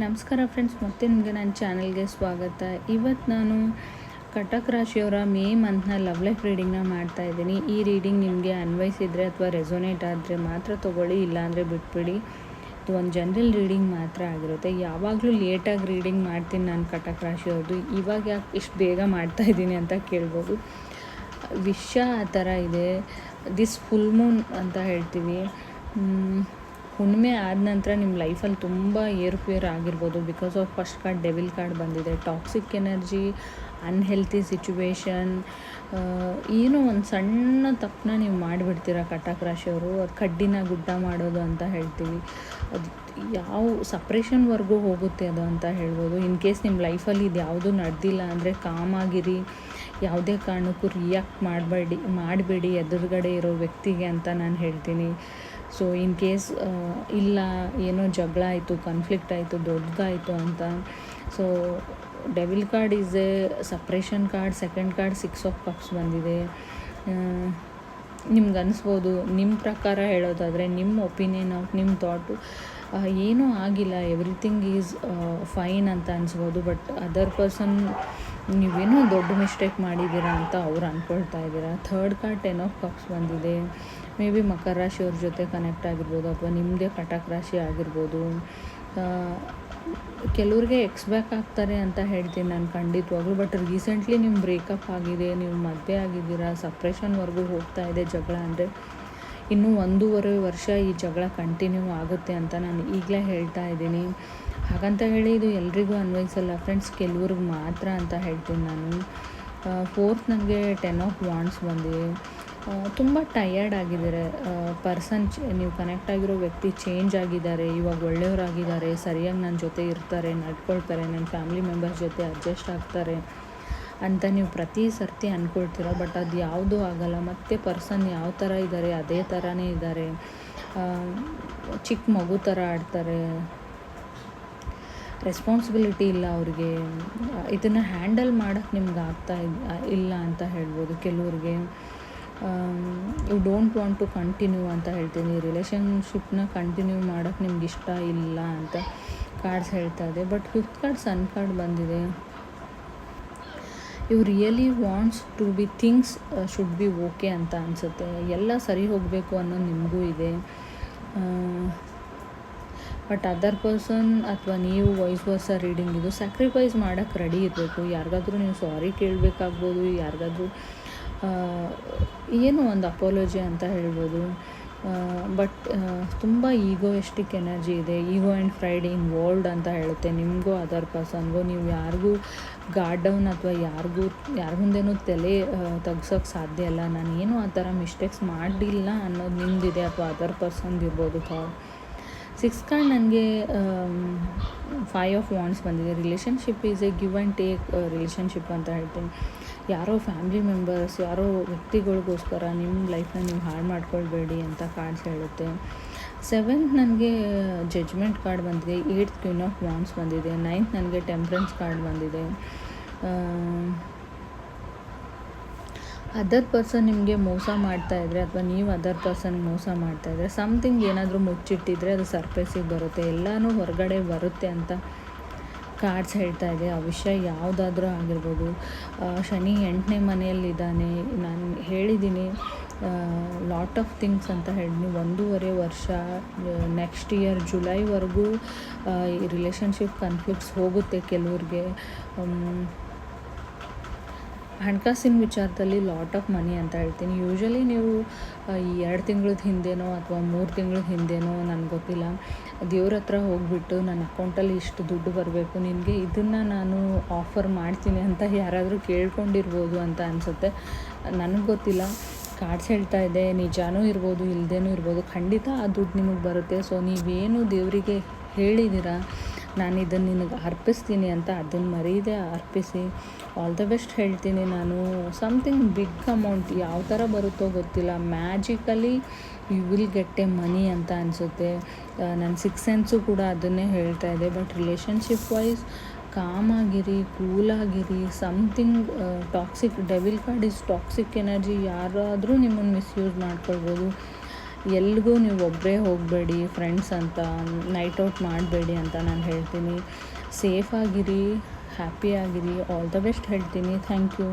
ನಮಸ್ಕಾರ ಫ್ರೆಂಡ್ಸ್, ಮತ್ತೆ ನಿಮಗೆ ನನ್ನ ಚಾನಲ್ಗೆ ಸ್ವಾಗತ. ಇವತ್ತು ನಾನು ಕಟಕ್ ರಾಶಿಯವರ ಮೇ ಮಂತ್ನ ಲವ್ ಲೈಫ್ ರೀಡಿಂಗ್ನ ಮಾಡ್ತಾ ಇದ್ದೀನಿ. ಈ ರೀಡಿಂಗ್ ನಿಮಗೆ ಅನ್ವಯಿಸಿದರೆ ಅಥವಾ ರೆಸೊನೇಟ್ ಆದರೆ ಮಾತ್ರ ತೊಗೊಳ್ಳಿ, ಇಲ್ಲಾಂದರೆ ಬಿಟ್ಬಿಡಿ. ಇದು ಒಂದು ಜನರಲ್ ರೀಡಿಂಗ್ ಮಾತ್ರ ಆಗಿರುತ್ತೆ. ಯಾವಾಗಲೂ ಲೇಟಾಗಿ ರೀಡಿಂಗ್ ಮಾಡ್ತೀನಿ ನಾನು ಕಟಕ್ ರಾಶಿಯವ್ರದ್ದು. ಇವಾಗ ಯಾಕೆ ಇಷ್ಟು ಬೇಗ ಮಾಡ್ತಾ ಇದ್ದೀನಿ ಅಂತ ಕೇಳ್ಬೋದು. ವಿಷಯ ಆ ಥರ ಇದೆ. ದಿಸ್ ಫುಲ್ ಮೂನ್ ಅಂತ ಹೇಳ್ತೀವಿ ಹುಣ್ಣಿಮೆ ಆದ ನಂತರ ನಿಮ್ಮ ಲೈಫಲ್ಲಿ ತುಂಬ ಏರುಪೇರು ಆಗಿರ್ಬೋದು. Because of first card devil card ಬಂದಿದೆ. ಟಾಕ್ಸಿಕ್ ಎನರ್ಜಿ ಅನ್ಹೆಲ್ತಿ ಸಿಚುವೇಶನ್ ಏನೋ ಒಂದು ಸಣ್ಣ ತಪ್ಪನ್ನ ನೀವು ಮಾಡಿಬಿಡ್ತೀರ ಕಟಕ್ ರಾಶಿಯವರು ಅದು ಕಡ್ಡಿನ ಗುಡ್ಡ ಮಾಡೋದು ಅಂತ ಹೇಳ್ತೀವಿ. ಅದು ಯಾವ ಸಪ್ರೇಷನ್ವರೆಗೂ ಹೋಗುತ್ತೆ ಅದು ಅಂತ ಹೇಳ್ಬೋದು. ಇನ್ ಕೇಸ್ ನಿಮ್ಮ ಲೈಫಲ್ಲಿ ಇದು ಯಾವುದೂ ನಡೆದಿಲ್ಲ ಅಂದರೆ ಕಾಮಾಗಿರಿ ಯಾವುದೇ ಕಾರಣಕ್ಕೂ ರಿಯಾಕ್ಟ್ ಮಾಡಬೇಡಿ ಮಾಡಬೇಡಿ ಎದುರುಗಡೆ ಇರೋ ವ್ಯಕ್ತಿಗೆ ಅಂತ ನಾನು ಹೇಳ್ತೀನಿ. ಸೊ ಇನ್ ಕೇಸ್ ಇಲ್ಲ, ಏನೋ ಜಗಳ ಆಯಿತು ಕನ್ಫ್ಲಿಕ್ಟ್ ಆಯಿತು ದೊಡ್ಡದಾಯಿತು ಅಂತ. So devil card is a suppression card second card six of cups ಬಂದಿದೆ. ನಿಮ್ಗೆ ಅನಿಸ್ಬೋದು ನಿಮ್ಮ ಪ್ರಕಾರ ಹೇಳೋದಾದರೆ ನಿಮ್ಮ ಒಪಿನಿಯನ್ ಆಫ್ ನಿಮ್ಮ ಥಾಟು ಏನೂ ಆಗಿಲ್ಲ ಎವ್ರಿಥಿಂಗ್ ಈಸ್ ಫೈನ್ ಅಂತ ಅನಿಸ್ಬೋದು ಬಟ್ ಅದರ್ ಪರ್ಸನ್ ನೀವೇನೋ ದೊಡ್ಡ ಮಿಸ್ಟೇಕ್ ಮಾಡಿದ್ದೀರಾ ಅಂತ ಅವ್ರು ಅಂದ್ಕೊಳ್ತಾ ಇದ್ದೀರಾ? Third card ten of cups ಬಂದಿದೆ. ಮೇ ಬಿ ಮಕರ ರಾಶಿಯವ್ರ ಜೊತೆ ಕನೆಕ್ಟ್ ಆಗಿರ್ಬೋದು, ಅಥವಾ ನಿಮ್ಮದೇ ಕಟಕ್ ರಾಶಿ ಆಗಿರ್ಬೋದು. ಕೆಲವ್ರಿಗೆ ಎಕ್ಸ್ಬ್ಯಾಕ್ ಆಗ್ತಾರೆ ಅಂತ ಹೇಳ್ತೀನಿ ನಾನು ಖಂಡಿತವಾಗ್ಲೂ. ಬಟ್ ರೀಸೆಂಟ್ಲಿ ನಿಮ್ಮ ಬ್ರೇಕಪ್ ಆಗಿದೆ, ನೀವು ಮದುವೆ ಆಗಿದ್ದೀರಾ ಸಪ್ರೇಷನ್ವರೆಗೂ ಹೋಗ್ತಾ ಇದೆ ಜಗಳ ಅಂದರೆ ಇನ್ನೂ ಒಂದೂವರೆ ವರ್ಷ ಈ ಜಗಳ ಕಂಟಿನ್ಯೂ ಆಗುತ್ತೆ ಅಂತ ನಾನು ಈಗಲೇ ಹೇಳ್ತಾ ಇದ್ದೀನಿ. ಹಾಗಂತ ಹೇಳಿ ಇದು ಎಲ್ರಿಗೂ ಅನ್ವಯಿಸಲ್ಲ. ಫ್ರೆಂಡ್ಸ್ ಕೆಲವ್ರಿಗೆ ಮಾತ್ರ ಅಂತ ಹೇಳ್ತೀನಿ ನಾನು. ಫೋರ್ತ್ ನನಗೆ ಟೆನ್ ಆಫ್ ವಾಂಡ್ಸ್ ಬಂದಿದೆ. ತುಂಬ ಟಯರ್ಡ್ ಆಗಿದ್ದಾರೆ. ಪರ್ಸನ್ ನೀವು ಕನೆಕ್ಟ್ ಆಗಿರೋ ವ್ಯಕ್ತಿ ಚೇಂಜ್ ಆಗಿದ್ದಾರೆ, ಇವಾಗ ಒಳ್ಳೆಯವರಾಗಿದ್ದಾರೆ, ಸರಿಯಾಗಿ ನನ್ನ ಜೊತೆ ಇರ್ತಾರೆ, ನಡ್ಕೊಳ್ತಾರೆ ನನ್ನ ಫ್ಯಾಮಿಲಿ ಮೆಂಬರ್ಸ್ ಜೊತೆ ಅಡ್ಜಸ್ಟ್ ಆಗ್ತಾರೆ ಅಂತ ನೀವು ಪ್ರತಿ ಸರ್ತಿ ಅಂದ್ಕೊಳ್ತೀರ ಬಟ್ ಅದು ಯಾವುದೂ ಆಗಲ್ಲ. ಮತ್ತೆ ಪರ್ಸನ್ ಯಾವ ಥರ ಇದ್ದಾರೆ ಅದೇ ಥರನೇ ಇದ್ದಾರೆ ಚಿಕ್ಕ ಮಗು ಥರ ಆಡ್ತಾರೆ. ರೆಸ್ಪಾನ್ಸಿಬಿಲಿಟಿ ಇಲ್ಲ ಅವ್ರಿಗೆ. ಇದನ್ನು ಹ್ಯಾಂಡಲ್ ಮಾಡೋಕ್ಕೆ ನಿಮ್ಗೆ ಆಗ್ತಾ ಇಲ್ಲ ಅಂತ ಹೇಳ್ಬೋದು ಕೆಲವ್ರಿಗೆ. You don't want to continue ಅಂತ ಹೇಳ್ತೀನಿ. ರಿಲೇಷನ್ಶಿಪ್ನ ಕಂಟಿನ್ಯೂ ಮಾಡೋಕ್ಕೆ ನಿಮ್ಗೆ ಇಷ್ಟ ಇಲ್ಲ ಅಂತ ಕಾರ್ಡ್ಸ್ ಹೇಳ್ತಾ ಇದೆ. But fifth card sun card ಬಂದಿದೆ. You really wants to be things should be okay ಅಂತ ಅನಿಸುತ್ತೆ. ಎಲ್ಲ ಸರಿ ಹೋಗಬೇಕು ಅನ್ನೋದು ನಿಮಗೂ ಇದೆ. ಬಟ್ ಅದರ್ ಪರ್ಸನ್ ಅಥವಾ ನೀವು ವಾಯ್ಸ್ ವರ್ಸ ರೀಡಿಂಗ್ ಇದು ಸ್ಯಾಕ್ರಿಫೈಸ್ ಮಾಡೋಕ್ಕೆ ರೆಡಿ ಇರಬೇಕು. ಯಾರಿಗಾದ್ರೂ ನೀವು ಸಾರಿ ಕೇಳಬೇಕಾಗ್ಬೋದು, ಯಾರಿಗಾದ್ರೂ ಏನೋ ಒಂದು ಅಪೋಲಜಿ ಅಂತ ಹೇಳ್ಬೋದು. ಬಟ್ ತುಂಬ ಈಗೋಯಿಸ್ಟಿಕ್ ಎನರ್ಜಿ ಇದೆ. ಈಗೋ ಆ್ಯಂಡ್ ಫ್ರೈಡ್ ವರ್ಲ್ಡ್ ಅಂತ ಹೇಳುತ್ತೆ. ನಿಮಗೂ ಅದರ್ ಪರ್ಸನ್ಗೂ ನೀವು ಯಾರಿಗೂ ಗಾರ್ಡ್ ಡೌನ್ ಅಥವಾ ಯಾರಿಗೂ, ಯಾರ ಮುಂದೆನೂ ತಲೆ ತೆಗ್ಸೋಕ್ಕೆ ಸಾಧ್ಯ ಇಲ್ಲ. ನಾನು ಏನೂ ಆ ಥರ ಮಿಸ್ಟೇಕ್ಸ್ ಮಾಡಿಲ್ಲ ಅನ್ನೋದು ನಿಮ್ಮದಿದೆ ಅಥವಾ ಅದರ್ ಪರ್ಸನ್ದು ಇರ್ಬೋದು ಥಾಟ್ ಸಿಕ್ಸ್ ಕಾರ್ಡ್ ನನಗೆ ಫೈವ್ ಆಫ್ ವಾಂಡ್ಸ್ ಬಂದಿದೆ. Relationship is a give and take relationship ಅಂತ ಹೇಳ್ತೀನಿ. ಯಾರೋ ಫ್ಯಾಮಿಲಿ ಮೆಂಬರ್ಸ್, ಯಾರೋ ವ್ಯಕ್ತಿಗಳಿಗೋಸ್ಕರ ನಿಮ್ಮ ಲೈಫನ್ನ ನೀವು ಹಾಳು ಮಾಡ್ಕೊಳ್ಬೇಡಿ ಅಂತ ಕಾರ್ಡ್ಸ್ ಹೇಳುತ್ತೆ. ಸೆವೆಂತ್ ನನಗೆ ಜಡ್ಜ್ಮೆಂಟ್ ಕಾರ್ಡ್ ಬಂದಿದೆ ಏಯ್ಟ್ ಕ್ವೀನ್ ಆಫ್ ವಾನ್ಸ್ ಬಂದಿದೆ, ನೈನ್ತ್ ನನಗೆ ಟೆಂಪ್ರೆನ್ಸ್ ಕಾರ್ಡ್ ಬಂದಿದೆ. ಅದರ್ ಪರ್ಸನ್ ನಿಮಗೆ ಮೋಸ ಮಾಡ್ತಾ ಇದ್ದರೆ ಅಥವಾ ನೀವು ಅದರ್ ಪರ್ಸನ್ ಮೋಸ ಮಾಡ್ತಾ ಇದ್ದರೆ ಸಮ್ಥಿಂಗ್ ಏನಾದರೂ ಮುಚ್ಚಿಟ್ಟಿದ್ರೆ ಅದು ಸರ್ಪ್ರೈಸಿಗೆ ಬರುತ್ತೆ, ಎಲ್ಲನೂ ಹೊರಗಡೆ ಬರುತ್ತೆ ಅಂತ ಕಾರ್ಡ್ಸ್ ಹೇಳ್ತಾ ಇದೆ. ಆ ವಿಷಯ ಯಾವುದಾದ್ರೂ ಆಗಿರ್ಬೋದು. ಶನಿ ಎಂಟನೇ ಮನೆಯಲ್ಲಿದ್ದಾನೆ. ನಾನು ಹೇಳಿದ್ದೀನಿ ಲಾಟ್ ಆಫ್ ಥಿಂಗ್ಸ್ ಅಂತ ಹೇಳಿ ಒಂದೂವರೆ ವರ್ಷ ನೆಕ್ಸ್ಟ್ ಇಯರ್ ಜುಲೈವರೆಗೂ ಈ ರಿಲೇಷನ್ಶಿಪ್ ಕನ್ಫ್ಲಿಕ್ಟ್ಸ್ ಹೋಗುತ್ತೆ ಕೆಲವ್ರಿಗೆ. ಹಣಕಾಸಿನ ವಿಚಾರದಲ್ಲಿ ಲಾಟ್ ಆಫ್ ಮನಿ ಅಂತ ಹೇಳ್ತೀನಿ. ಯೂಶ್ವಲಿ ನೀವು ಈ ಎರಡು ತಿಂಗಳದ ಹಿಂದೆನೋ ಅಥವಾ ಮೂರು ತಿಂಗಳ ಹಿಂದೆನೋ ನನಗೆ ಗೊತ್ತಿಲ್ಲ. ದೇವ್ರ ಹತ್ರ ಹೋಗಿಬಿಟ್ಟು ನನ್ನ ಅಕೌಂಟಲ್ಲಿ ಇಷ್ಟು ದುಡ್ಡು ಬರಬೇಕು, ನಿನಗೆ ಇದನ್ನು ನಾನು ಆಫರ್ ಮಾಡ್ತೀನಿ ಅಂತ ಯಾರಾದರೂ ಕೇಳ್ಕೊಂಡಿರ್ಬೋದು ಅಂತ ಅನಿಸುತ್ತೆ. ನನಗೆ ಗೊತ್ತಿಲ್ಲ. ಕಾರ್ಡ್ಸ್ ಹೇಳ್ತಾ ಇದೆ, ನಿಜಾನೂ ಇರ್ಬೋದು ಇಲ್ಲದೇನೂ ಇರ್ಬೋದು, ಖಂಡಿತ ಆ ದುಡ್ಡು ನಿಮಗೆ ಬರುತ್ತೆ. ಸೊ ನೀವೇನು ದೇವರಿಗೆ ಹೇಳಿದ್ದೀರಾ ನಾನು ಇದನ್ನು ನಿನಗೆ ಅರ್ಪಿಸ್ತೀನಿ ಅಂತ ಅದನ್ನು ಮರೀದೆ ಅರ್ಪಿಸಿ ಆಲ್ ದ ಬೆಸ್ಟ್ ಹೇಳ್ತೀನಿ ನಾನು. ಸಮಥಿಂಗ್ ಬಿಗ್ ಅಮೌಂಟ್ ಯಾವ ಥರ ಬರುತ್ತೋ ಗೊತ್ತಿಲ್ಲ. Magically you will get a money ಅಂತ ಅನಿಸುತ್ತೆ. ನನ್ನ ಸಿಕ್ಸ್ ಸೆನ್ಸು ಕೂಡ ಅದನ್ನೇ ಹೇಳ್ತಾ ಇದೆ ಬಟ್ ರಿಲೇಷನ್ಶಿಪ್ ವೈಸ್ ಕಾಮಾಗಿರಿ ಕೂಲಾಗಿರಿ something toxic devil card is toxic energy ಯಾರಾದರೂ ನಿಮ್ಮನ್ನು ಮಿಸ್ಯೂಸ್ ಮಾಡ್ಕೊಳ್ಬೋದು. ಎಲ್ರಿಗೂ ನೀವು ಒಬ್ಬರೇ ಹೋಗಬೇಡಿ ಫ್ರೆಂಡ್ಸ್ ಅಂತ ನೈಟ್ ಔಟ್ ಮಾಡಬೇಡಿ ಅಂತ ನಾನು ಹೇಳ್ತೀನಿ. ಸೇಫಾಗಿರಿ ಹ್ಯಾಪಿಯಾಗಿರಿ ಆಲ್ ದ ಬೆಸ್ಟ್ ಹೇಳ್ತೀನಿ. Thank you